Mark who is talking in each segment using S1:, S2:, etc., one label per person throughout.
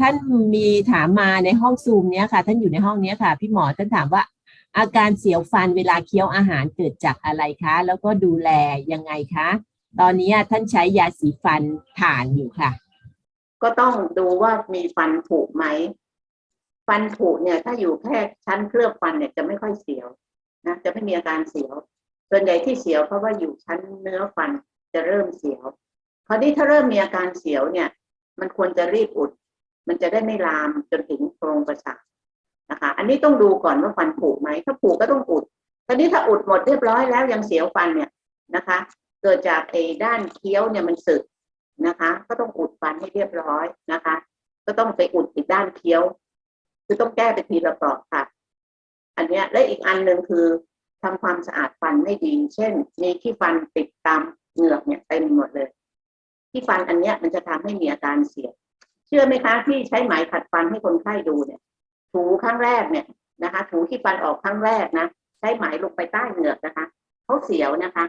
S1: ท่านมีถามมาในห้องซูมเนี้ยค่ะ ท่านอยู่ในห้องเนี้ยค่ะ พี่หมอท่านถามว่า อาการเสียวฟันเวลาเคี้ยวอาหารเกิดจากอะไรคะ แล้วก็ดูแลยังไงคะ ตอนนี้ท่านใช้ยาสีฟันถ่านอยู่ค่ะ
S2: ก็ต้องดูว่ามีฟันผุไหม ฟันผุเนี่ย ถ้าอยู่แค่ชั้นเคลือบฟันเนี่ยจะไม่ค่อยเสียวนะจะไม่มีอาการเสียว ส่วนใหญ่ที่เสียวเพราะว่าอยู่ชั้นเนื้อฟันจะเริ่มเสียวคราวนี้ถ้าเริ่มมีอาการเสียวเนี่ย มันควรจะรีบอุด มันจะได้ไม่ลามจนถึงโครงประสาทนะคะ อันนี้ต้องดูก่อนว่าฟันผุไหมถ้าผุก็ต้องอุดคราวนี้ถ้าอุดหมดเรียบร้อยแล้วยังเสียวฟันเนี่ยนะคะ เกิดจากไอ้ด้านเคี้ยวเนี่ยมันสึกนะคะ ก็ต้องอุดฟันให้เรียบร้อยนะคะ ก็ต้องไปอุดอีกด้านเคี้ยว คือต้องแก้ไปทีละปลอกค่ะ อันเนี้ยและอีกอันหนึ่งคือทำความสะอาดฟันไม่ดี เช่น มีขี้ฟันติดตามเหงือกเนี่ยเต็มหมดเลยขี้ฟันอันเนี้ยมันจะทำให้มีอาการเสียด เชื่อไหมคะ ที่ใช้ไหมขัดฟันให้คนไข้ดูเนี่ย ถูครั้งแรกเนี่ยนะคะ ถูขี้ฟันออกครั้งแรกนะใช้ไหมลงไปใต้เหงือกนะคะเขาเสียวนะคะ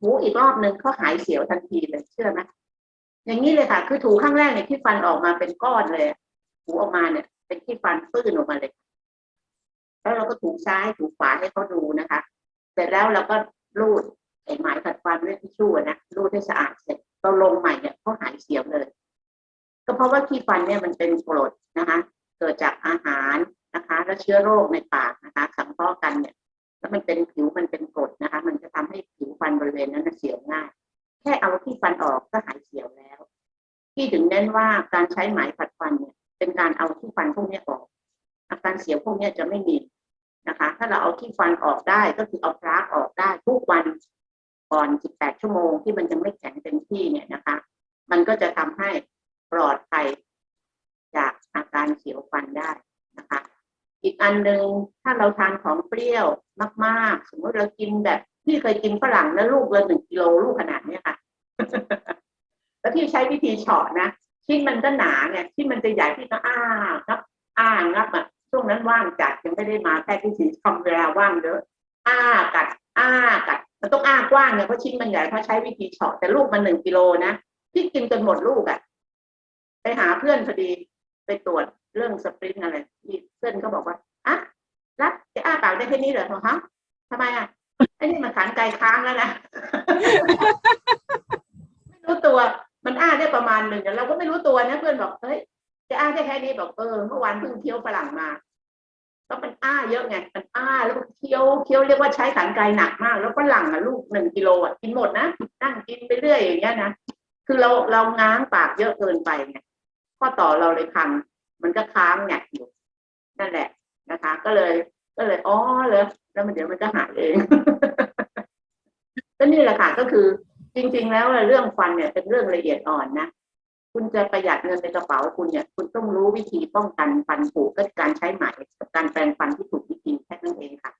S2: ถูอีกรอบหนึ่งเขาหายเสียวทันทีเลยเชื่อไหมอย่างนี้เลยค่ะ คือถูครั้งแรกเนี่ยขี้ฟันออกมาเป็นก้อนเลยถูออกมาเนี่ย เป็นขี้ฟันปื้นออกมาเลย แล้วเราก็ถูซ้ายถูขวาให้เขาดูนะคะ เสร็จแล้วเราก็รูดไอ้ไหมขัดฟันด้วยทิชชู่นะรูดให้สะอาดเสร็จเราลงใหม่เนี่ยเขาหายเสียวเลย ราะว่าขี้ฟันเนี่ยมันเป็นกรดนะคะ เกิดจากอาหารนะคะ แล้วเชื้อโรคในปากนะคะ สังเคราะห์กันเนี่ยแล้วมันเป็นผิวมันเป็นกรดนะคะ มันจะทำให้ผิวฟันบริเวณนั้นเสียวง่าย แค่เอาขี้ฟันออกก็หายเสียวแล้ว ที่ถึงเน้นว่าการใช้ไหมขัดฟันเนี่ยเป็นการเอาขี้ฟันพวกนี้ออก อาการเสียวพวกนี้จะไม่มีนะคะ ถ้าเราเอาขี้ฟันออกได้ก็คือเอาพลากออกได้ทุกวันก่อน 18 ชั่วโมงที่มันยังไม่แข็งเต็มที่เนี่ยนะคะ มันก็จะทำให้ อีกอันหนึ่งถ้าเราทานของเปรี้ยวมากๆ สมมติเรากินแบบที่เคยกินฝรั่งแล้วลูกละหนึ่งกิโลลูกขนาดเนี้ยค่ะ แล้วที่ใช้วิธีเฉาะนะชิ้นมันก็หนาไงชิ้นมันจะใหญ่ที่ก็อ้างับอ้างับอะช่วงนั้นว่างจัดยังไม่ได้มาแค่ที่สีทำเวลาว่างเยอะอ้ากัด อ้ากัดมันต้องอ้ากว้างเนี่ยเพราะชิ้นมันใหญ่เพราะใช้วิธีเฉาะแต่ลูกมันหนึ่งกิโลนะที่กินจนหมดลูกอะไปหาเพื่อนพอดีไปตรวจเรื่องสปรินอะไร เพื่อนก็บอกว่าอะรัดจะอ้าปากได้แค่นี้เหรอบอกฮะทำไมอะไอ้นี่มันขันไกลค้างแล้วนะไม่รู้ตัวมันอ้าได้ประมาณหนึ่งแต่เราก็ไม่รู้ตัวนะเพื่อนบอกเฮ้ยจะอ้าได้แค่นี้บอกเออเมื่อวานเพิ่งเคี้ยวฝรั่งมาก็มันอ้าเยอะไงมันอ้าแล้วก็เคี้ยวเคี้ยวเรียกว่าใช้ขันไกลหนักมาก แล้วฝรั่งอะลูกหนึ่งกิโลอะกินหมดนะนั่งกินไปเรื่อยอย่างเงี้ยนะคือเราเราง้างปากเยอะเกินไปไงข้อต่อเราเลยพังมันก็ค้างแงกอยู่ นั่นแหละนะคะ ก็เลย ก็เลยอ๋อเลยแล้วมันเดี๋ยวมันก็หายเองก็นี่แหละค่ะก็คือจริง ๆ แล้วเรื่องฟันเนี่ยเป็นเรื่องละเอียดอ่อนนะคุณจะประหยัดเงินในกระเป๋าคุณเนี่ย คุณต้องรู้วิธีป้องกันฟันผุก็การใช้ไหมกับการแปรงฟันที่ถูกวิธีแค่นั้นเองค่ะ